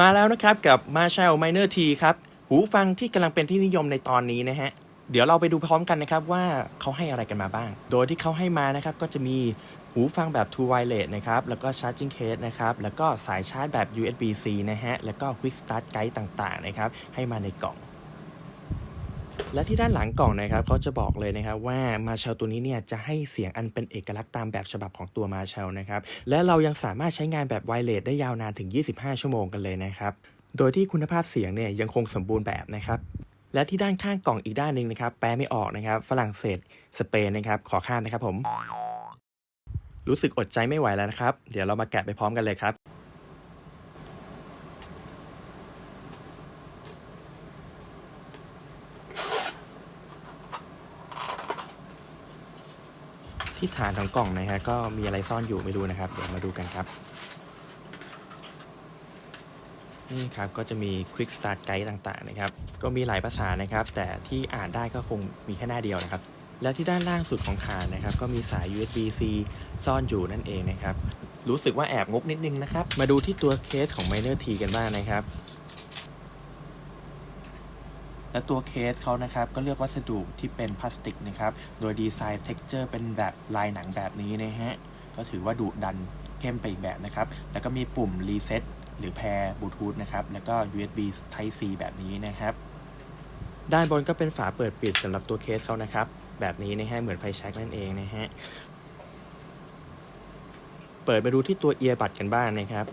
มาแล้วนะครับกับ Marshall Minor T ครับ หูฟังที่กำลังเป็นที่นิยมในตอนนี้นะฮะ เดี๋ยวเราไปดูพร้อมกันนะครับว่าเขาให้อะไรกันมาบ้าง โดยที่เขาให้มานะครับก็จะมีหูฟังแบบ True Wireless นะครับ แล้วก็ Charging Case นะครับ แล้วก็สายชาร์จแบบ USB-C นะฮะ แล้วก็ Quick Start Guide ต่างๆนะครับ ให้มาในกล่อง และที่ด้านหลังกล่องนะครับเขาจะบอกเลยนะครับว่ามาเชลตัวนี้เนี่ยจะให้เสียงอันเป็นเอกลักษณ์ตามแบบฉบับของตัวมาเชลนะครับและเรายังสามารถใช้งานแบบไวเลสได้ยาวนานถึง 25 ชั่วโมงกันเลยนะครับโดยที่คุณภาพเสียงเนี่ยยังคงสมบูรณ์แบบนะครับและที่ด้านข้างกล่องอีกด้านหนึ่งนะครับแปลไม่ออกนะครับฝรั่งเศสสเปนนะครับขอข้ามนะครับผม รู้สึกอดใจไม่ไหวแล้วนะครับ เดี๋ยวเรามาแกะไปพร้อมกันเลยครับ ที่ฐานของกล่องนะฮะก็มีอะไรซ่อนอยู่ไม่รู้นะครับเดี๋ยวมาดูกันครับ นี่ครับก็จะมี Quick Start Guide ต่างๆนะครับ ก็มีหลายภาษานะครับ แต่ที่อ่านได้ก็คงมีแค่หน้าเดียวนะครับ และที่ด้านล่างสุดของฐานนะครับ ก็มีสาย USB-C ซ่อนอยู่นั่นเองนะครับ รู้สึกว่าแอบงกนิดนึงนะครับ มาดูที่ตัวเคสของ Minor T กันบ้างนะครับ และตัวเคสเขานะครับก็เลือกวัสดุที่เป็นพลาสติกนะครับ โดยดีไซน์เท็กเจอร์เป็นแบบลายหนังแบบนี้นะฮะ ก็ถือว่าดุดันเข้มไปอีกแบบนะครับ แล้วก็มีปุ่มรีเซ็ตหรือแพร์บลูทูธนะครับ แล้วก็ USB Type C แบบนี้นะครับ ด้านบนก็เป็นฝาเปิดปิดสำหรับตัวเคสเขานะครับ แบบนี้นะฮะ เหมือนไฟแช็กนั่นเองนะฮะ เปิดมาดูที่ตัวเอียร์บัดกันบ้างนะครับ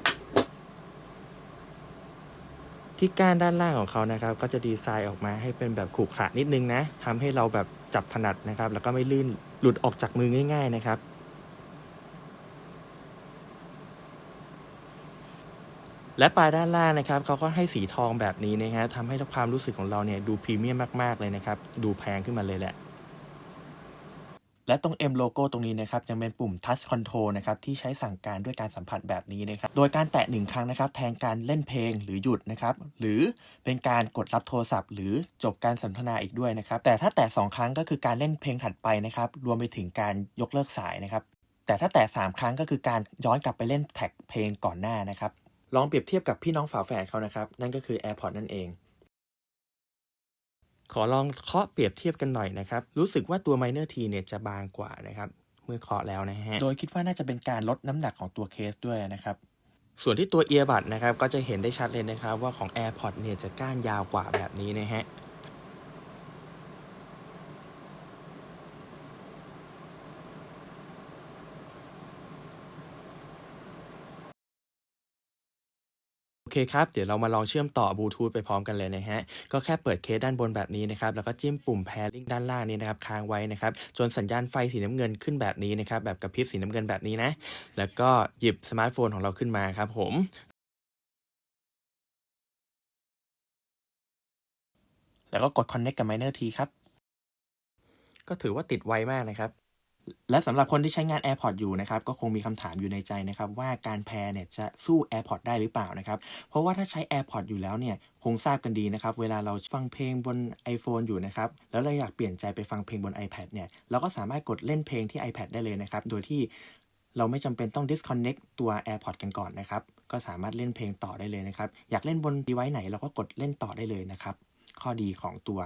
ที่ก้านด้านล่างของเขานะครับ ก็จะดีไซน์ออกมาให้เป็นแบบขรุขระนิดนึงนะทำให้เราแบบจับถนัดนะครับ แล้วก็ไม่ลื่นหลุดออกจากมือง่าย ๆนะครับและปลายด้านล่างนะครับเขาก็ให้สีทองแบบนี้นะฮะทำให้ความรู้สึกของเราเนี่ยดูพรีเมียมมาก ๆ เลยนะครับ ดูแพงขึ้นมาเลยแหละ และตรง M โลโก้ตรงนี้นะครับยังเป็นปุ่ม Touch Control นะครับที่ใช้สั่งการด้วยการสัมผัสแบบนี้นะครับโดยการแตะหนึ่งครั้งนะครับแทนการเล่นเพลงหรือหยุดนะครับหรือเป็นการกดรับโทรศัพท์ หรือจบการสนทนาอีกด้วยนะครับแต่ถ้าแตะสองครั้งก็คือการเล่นเพลงถัดไปนะครับรวมไปถึงการยกเลิกสายนะครับแต่ถ้าแตะสามครั้งก็คือการย้อนกลับไปเล่นแท็กเพลงก่อนหน้านะครับลองเปรียบเทียบกับพี่น้องฝาแฝดเขานะครับนั่นก็คือ AirPods นั่นเอง ขอลองเคาะเปรียบเทียบกันหน่อยนะครับ รู้สึกว่าตัว Minor T เนี่ยจะบางกว่านะครับ เมื่อเคาะแล้วนะฮะ โดยคิดว่าน่าจะเป็นการลดน้ำหนักของตัวเคสด้วยนะครับ ส่วนที่ตัว Earbud นะครับ ก็จะเห็นได้ชัดเลยนะครับว่าของ AirPods เนี่ยจะก้านยาวกว่าแบบนี้นะฮะ เคครับ เดี๋ยวเรามาลองเชื่อมต่อบลูทูธไปพร้อมกันเลยนะฮะ ก็แค่เปิดเคสด้านบนแบบนี้นะครับ แล้วก็จิ้มปุ่ม pairing ด้านล่างนี้นะครับ ค้างไว้นะครับ จนสัญญาณไฟสีน้ำเงินขึ้นแบบนี้นะครับ แบบกระพริบสีน้ำเงินแบบนี้นะ แล้วก็หยิบสมาร์ทโฟนของเราขึ้นมาครับผมแล้วก็กด connect กับ Minor T ครับ ก็ถือว่าติดไวมากนะครับ และสำหรับคนที่ใช้งาน AirPods อยู่นะครับก็คงมีคำถามอยู่ในใจนะครับว่าการแพร์เนี่ยจะสู้ AirPods ได้หรือเปล่านะครับเพราะว่าถ้าใช้ AirPods อยู่แล้วเนี่ยคงทราบกันดีนะครับเวลาเราฟังเพลงบน iPhone อยู่นะครับแล้วเราอยากเปลี่ยนใจไปฟังเพลงบน iPad เนี่ยเราก็สามารถกดเล่นเพลงที่ iPad ได้เลยนะครับโดยที่เราไม่จำเป็นต้อง disconnect ตัว AirPods กันก่อนนะครับก็สามารถเล่นเพลงต่อได้เลยนะครับอยากเล่นบน device ไหนเราก็กดเล่นต่อได้เลยนะครับข้อดีของตัว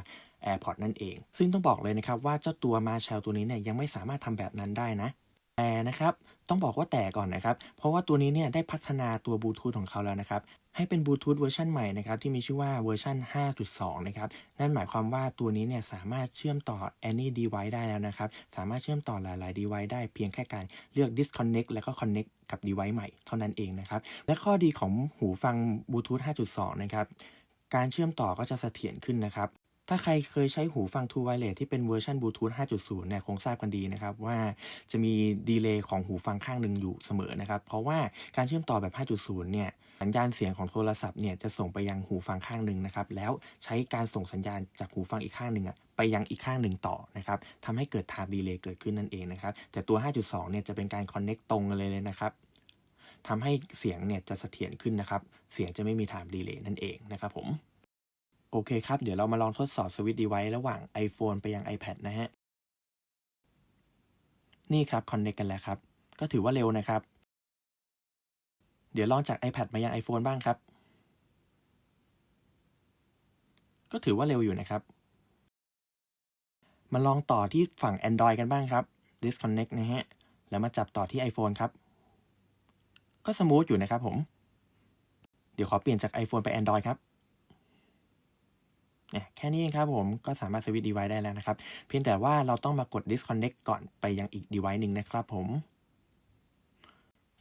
AirPod นั่นเอง ซึ่งต้องบอกเลยนะครับว่าเจ้าตัว Marshall ตัวนี้เนี่ยยังไม่สามารถทำแบบนั้นได้นะแต่นะครับต้องบอกว่าแต่ก่อนนะครับ เพราะว่าตัวนี้เนี่ยได้พัฒนาตัวบลูทูธของเขาแล้วนะครับให้เป็นบลูทูธเวอร์ชันใหม่นะครับที่มีชื่อว่าเวอร์ชัน5.2 นะครับนั่นหมายความว่าตัวนี้เนี่ยสามารถเชื่อมต่อ any device ได้แล้วนะครับ สามารถเชื่อมต่อหลาย ๆ device ได้เพียงแค่การเลือก disconnect แล้วก็ connect กับ device ใหม่เท่านั้นเองนะครับและข้อดีของหูฟังบลูทูธ5.2 นะครับการเชื่อมต่อก็จะเสถียรขึ้นนะครับ ถ้าใครเคยใช้หูฟัง True Wireless ที่เป็นเวอร์ชันบลูทูธ 5.0 เนี่ยคงทราบกันดีนะครับว่าจะมีดีเลย์ของหูฟังข้างหนึ่งอยู่เสมอนะครับ เพราะว่าการเชื่อมต่อแบบ 5.0 เนี่ยสัญญาณเสียงของโทรศัพท์เนี่ยจะส่งไปยังหูฟังข้างหนึ่งนะครับแล้วใช้การส่งสัญญาณจากหูฟังอีกข้างหนึ่งอะไปยังอีกข้างหนึ่งต่อนะครับทำให้เกิด time delay เกิดขึ้นนั่นเองนะครับแต่ตัว 5.2 เนี่ยจะเป็นการ connect ตรงกันเลยเลยนะครับทำให้เสียงเนี่ยจะเสถียรขึ้นนะครับ เสียงจะไม่มี time delay นั่นเองนะครับผม โอเคครับ เดี๋ยวเรามาลองทดสอบสวิตช์ดีไวระหว่าง iPhone ไปยัง iPad นะฮะ นี่ครับ connect กันแล้วครับ ก็ถือว่าเร็วนะครับ เดี๋ยวลองจาก iPad มายัง iPhone บ้างครับ ก็ถือว่าเร็วอยู่นะครับ มาลองต่อที่ฝั่ง Android กันบ้างครับ disconnect นะฮะ แล้วมาจับต่อที่ iPhone ครับ ก็สมูทอยู่นะครับผม เดี๋ยวขอเปลี่ยนจาก iPhone ไป Android ครับ เนี่ยแค่นี้เองครับผมก็สามารถสวิตช์ device ได้แล้วนะครับ เพียงแต่ว่าเราต้องมากด disconnect ก่อนไปยังอีก device หนึ่งนะครับผม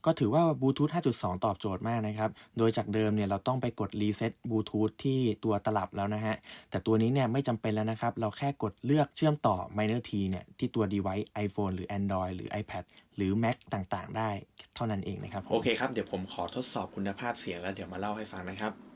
ก็ถือว่า Bluetooth 5.2 ตอบโจทย์มากนะครับ โดยจากเดิมเนี่ยเราต้องไปกด reset Bluetooth ที่ตัวตลับแล้วนะฮะ แต่ตัวนี้เนี่ยไม่จำเป็นแล้วนะครับ เราแค่กดเลือกเชื่อมต่อ Minor T เนี่ยที่ตัว device iPhone หรือ Android หรือ iPad หรือ Mac ต่างๆ ได้เท่านั้นเองนะครับ โอเคครับ เดี๋ยวผมขอทดสอบคุณภาพเสียงแล้วเดี๋ยวมาเล่าให้ฟังนะครับ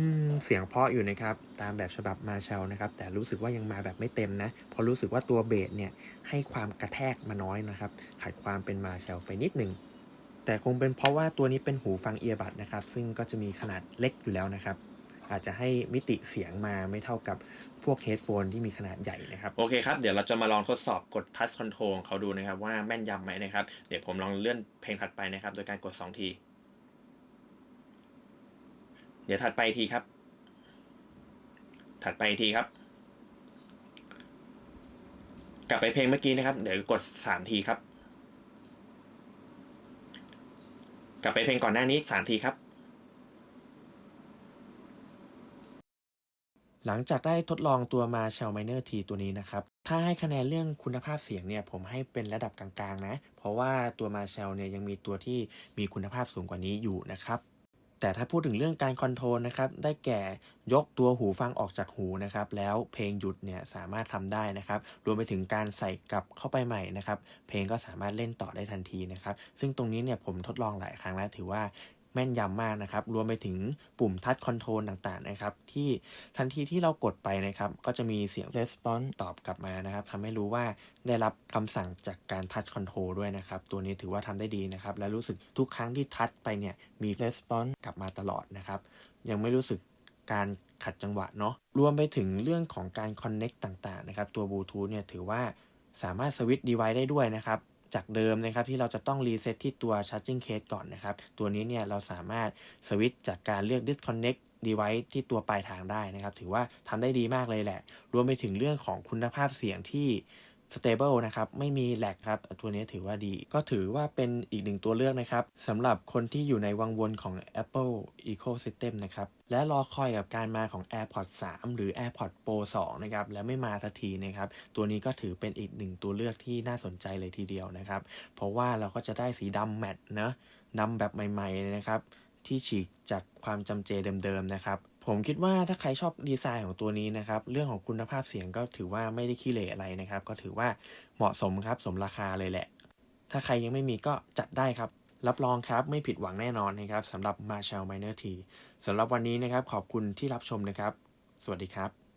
อืมเสียงเพาะอยู่นะครับ ตามแบบฉบับมาเชลนะครับ แต่รู้สึกว่ายังมาแบบไม่เต็มนะเพราะรู้สึกว่าตัวเบสเนี่ยให้ความกระแทกมาน้อยนะครับขาดความเป็นมาเชลไปนิดหนึ่งแต่คงเป็นเพราะว่าตัวนี้เป็นหูฟังเอียบัดนะครับ ซึ่งก็จะมีขนาดเล็กอยู่แล้วนะครับ อาจจะให้มิติเสียงมาไม่เท่ากับพวกเฮดโฟนที่มีขนาดใหญ่นะครับ โอเคครับ เดี๋ยวเราจะมาลองทดสอบกด Touch Control ของเขาดูนะครับ ว่าแม่นยำไหมนะครับ เดี๋ยวผมลองเลื่อนเพลงถัดไปนะครับ โดยการกด 2 ที เดี๋ยวถัดไปทีครับ ถัดไปทีครับ กลับไปเพลงเมื่อกี้นะครับ เดี๋ยวกด3ทีครับ กลับไปเพลงก่อนหน้านี้สามทีครับ หลังจากได้ทดลองตัว Marshall Minor T ตัวนี้นะครับ ถ้าให้คะแนนเรื่องคุณภาพเสียงเนี่ย ผมให้เป็นระดับกลางๆนะ เพราะว่าตัว Marshall เนี่ยยังมีตัวที่มีคุณภาพสูงกว่านี้อยู่นะครับ แต่ถ้าพูดถึงเรื่องการคอนโทรลนะครับ ได้แก่ยกตัวหูฟังออกจากหูนะครับ แล้วเพลงหยุดเนี่ยสามารถทำได้นะครับ รวมไปถึงการใส่กลับเข้าไปใหม่นะครับ เพลงก็สามารถเล่นต่อได้ทันทีนะครับ ซึ่งตรงนี้เนี่ยผมทดลองหลายครั้งแล้วถือว่า ม่นยำมากนะครับ รวมไปถึงปุ่มทัชคอนโทรลต่างๆนะครับ ที่ทันทีที่เรากดไปนะครับ ก็จะมีเสียง response ตอบกลับมานะครับทำให้รู้ว่าได้รับคำสั่งจากการทัชคอนโทรลด้วยนะครับ ตัวนี้ถือว่าทำได้ดีนะครับ และรู้สึกทุกครั้งที่ทัชไปเนี่ย มี response กลับมาตลอดนะครับ ยังไม่รู้สึกการขัดจังหวะเนาะ รวมไปถึงเรื่องของการ connect ต่างๆนะครับ ตัวบลูทูธเนี่ยถือว่าสามารถสวิตช์ device ได้ด้วยนะครับ จากเดิมนะครับที่เราจะต้องรีเซ็ตที่ตัว charging case ก่อนนะครับ ตัวนี้เนี่ยเราสามารถสวิตช์จากการเลือก disconnect device ที่ตัวปลายทางได้นะครับ ถือว่าทำได้ดีมากเลยแหละ รวมไปถึงเรื่องของคุณภาพเสียงที่ stable นะครับ ไม่มีแลกครับ ตัวนี้ถือว่าดี ก็ถือว่าเป็นอีกหนึ่งตัวเลือกนะครับสำหรับคนที่อยู่ในวังวนของ Apple Ecosystem นะครับ และรอคอยกับการมาของ AirPods 3 หรือ AirPods Pro 2 นะครับ และไม่มาสักทีนะครับ ตัวนี้ก็ถือเป็นอีกหนึ่งตัวเลือกที่น่าสนใจเลยทีเดียวนะครับ เพราะว่าเราก็จะได้สีดำแมตต์นะดำแบบใหม่ๆเลยนะครับที่ฉีกจากความจำเจเดิมๆนะครับ ผมคิดว่าถ้าใครชอบดีไซน์ของตัวนี้นะครับ เรื่องของคุณภาพเสียงก็ถือว่าไม่ได้ขี้เหร่อะไรนะครับ ก็ถือว่าเหมาะสมครับ สมราคาเลยแหละ ถ้าใครยังไม่มีก็จัดได้ครับ รับรองครับไม่ผิดหวังแน่นอนนะครับสำหรับ Marshall Minor T สำหรับวันนี้นะครับขอบคุณที่รับชมนะครับ สวัสดีครับ